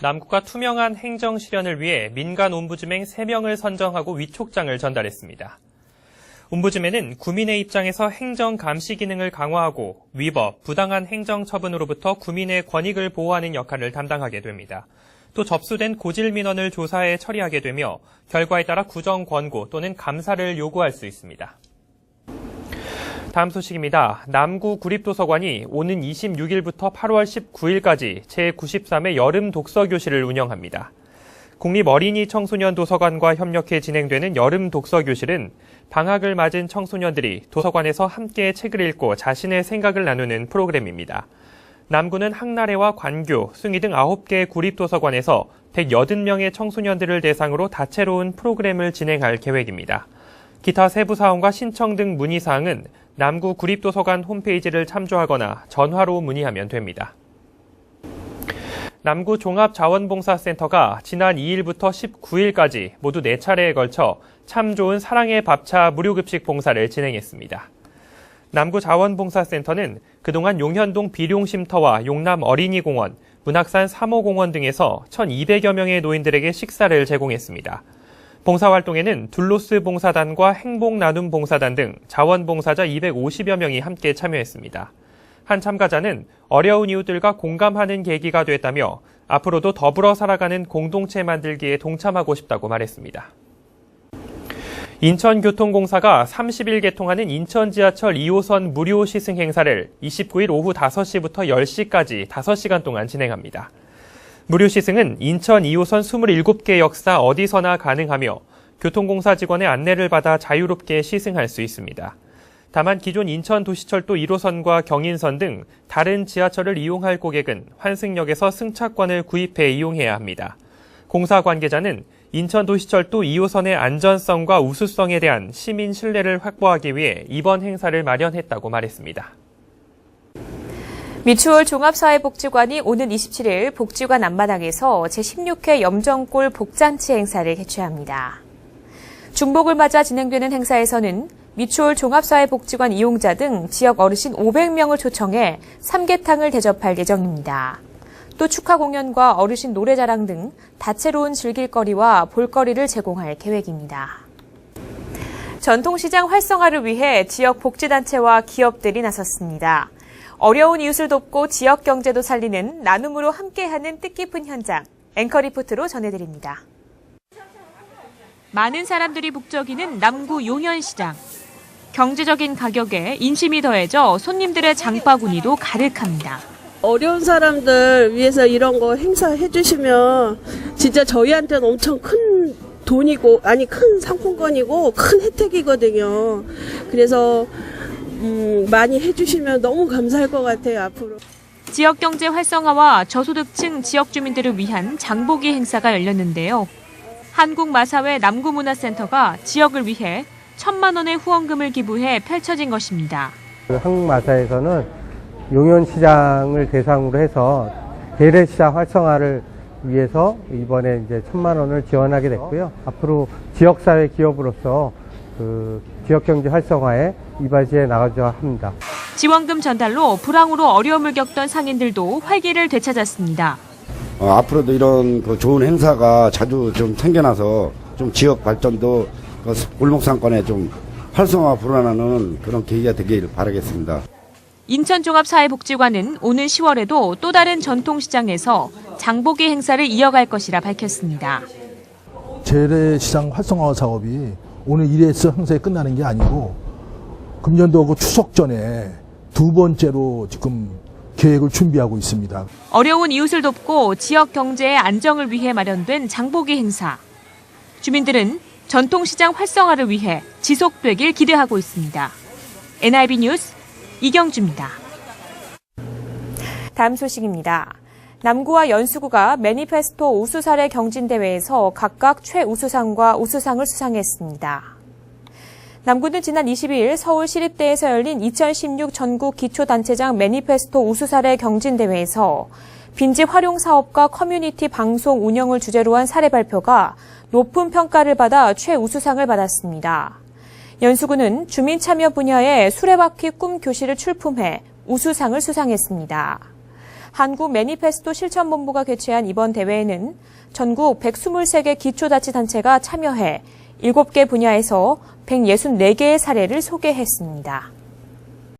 남구가 투명한 행정 실현을 위해 민간 옴부즈맹 3명을 선정하고 위촉장을 전달했습니다. 옴부즈맨은 구민의 입장에서 행정 감시 기능을 강화하고 위법, 부당한 행정 처분으로부터 구민의 권익을 보호하는 역할을 담당하게 됩니다. 또 접수된 고질 민원을 조사해 처리하게 되며 결과에 따라 구정 권고 또는 감사를 요구할 수 있습니다. 다음 소식입니다. 남구 구립도서관이 오는 26일부터 8월 19일까지 제93회 여름 독서교실을 운영합니다. 국립 어린이 청소년 도서관과 협력해 진행되는 여름 독서교실은 방학을 맞은 청소년들이 도서관에서 함께 책을 읽고 자신의 생각을 나누는 프로그램입니다. 남구는 항나래와 관교, 숭이 등 9개 구립도서관에서 180명의 청소년들을 대상으로 다채로운 프로그램을 진행할 계획입니다. 기타 세부 사항과 신청 등 문의 사항은 남구 구립도서관 홈페이지를 참조하거나 전화로 문의하면 됩니다. 남구 종합자원봉사센터가 지난 2일부터 19일까지 모두 4차례에 걸쳐 참 좋은 사랑의 밥차 무료급식 봉사를 진행했습니다. 남구 자원봉사센터는 그동안 용현동 비룡쉼터와 용남 어린이공원, 문학산 3호공원 등에서 1,200여 명의 노인들에게 식사를 제공했습니다. 봉사활동에는 둘로스 봉사단과 행복 나눔 봉사단 등 자원봉사자 250여 명이 함께 참여했습니다. 한 참가자는 어려운 이웃들과 공감하는 계기가 됐다며 앞으로도 더불어 살아가는 공동체 만들기에 동참하고 싶다고 말했습니다. 인천교통공사가 30일 개통하는 인천 지하철 2호선 무료 시승 행사를 29일 오후 5시부터 10시까지 5시간 동안 진행합니다. 무료 시승은 인천 2호선 27개 역사 어디서나 가능하며 교통공사 직원의 안내를 받아 자유롭게 시승할 수 있습니다. 다만 기존 인천 도시철도 1호선과 경인선 등 다른 지하철을 이용할 고객은 환승역에서 승차권을 구입해 이용해야 합니다. 공사 관계자는 인천 도시철도 2호선의 안전성과 우수성에 대한 시민 신뢰를 확보하기 위해 이번 행사를 마련했다고 말했습니다. 미추홀 종합사회복지관이 오는 27일 복지관 앞마당에서 제16회 염정골 복잔치 행사를 개최합니다. 중복을 맞아 진행되는 행사에서는 미추홀 종합사회복지관 이용자 등 지역 어르신 500명을 초청해 삼계탕을 대접할 예정입니다. 또 축하 공연과 어르신 노래자랑 등 다채로운 즐길거리와 볼거리를 제공할 계획입니다. 전통시장 활성화를 위해 지역 복지단체와 기업들이 나섰습니다. 어려운 이웃을 돕고 지역 경제도 살리는 나눔으로 함께하는 뜻깊은 현장 앵커 리포트로 전해드립니다. 많은 사람들이 북적이는 남구 용현시장. 경제적인 가격에 인심이 더해져 손님들의 장바구니도 가득합니다. 어려운 사람들 위해서 이런 거 행사해 주시면 진짜 저희한테는 엄청 큰 돈이고 아니 큰 상품권이고 큰 혜택이거든요. 그래서 음, 많이 해주시면 너무 감사할 것 같아요 앞으로. 지역 경제 활성화와 저소득층 지역 주민들을 위한 장보기 행사가 열렸는데요. 한국마사회 남구문화센터가 지역을 위해 천만 원의 후원금을 기부해 펼쳐진 것입니다. 그 한국마사에서는 용현시장을 대상으로 해서 대래시장 활성화를 위해서 이번에 이제 천만 원을 지원하게 됐고요. 앞으로 지역사회 기업으로서 그 지역경제 활성화에 이바지해 나가자 합니다. 지원금 전달로 불황으로 어려움을 겪던 상인들도 활기를 되찾았습니다. 어, 앞으로도 이런 그 좋은 행사가 자주 좀 생겨나서 좀 지역 발전도 그 골목 상권에 좀 활성화 불어나는 그런 계기가 되길 바라겠습니다. 인천종합사회복지관은 오는 10월에도 또 다른 전통시장에서 장보기 행사를 이어갈 것이라 밝혔습니다. 재래시장 활성화 작업이 오늘 1회에서 행사에 끝나는 게 아니고 금년도 그 추석 전에 두 번째로 지금 계획을 준비하고 있습니다. 어려운 이웃을 돕고 지역 경제의 안정을 위해 마련된 장보기 행사. 주민들은 전통시장 활성화를 위해 지속되길 기대하고 있습니다. NIB 뉴스 이경주입니다. 다음 소식입니다. 남구와 연수구가 매니페스토 우수사례 경진대회에서 각각 최우수상과 우수상을 수상했습니다. 남구는 지난 22일 서울시립대에서 열린 2016 전국 기초단체장 매니페스토 우수사례 경진대회에서 빈집 활용 사업과 커뮤니티 방송 운영을 주제로 한 사례 발표가 높은 평가를 받아 최우수상을 받았습니다. 연수구는 주민 참여 분야의 수레바퀴 꿈 교실을 출품해 우수상을 수상했습니다. 한국 매니페스토 실천본부가 개최한 이번 대회에는 전국 123개 기초자치단체가 참여해 7개 분야에서 164개의 사례를 소개했습니다.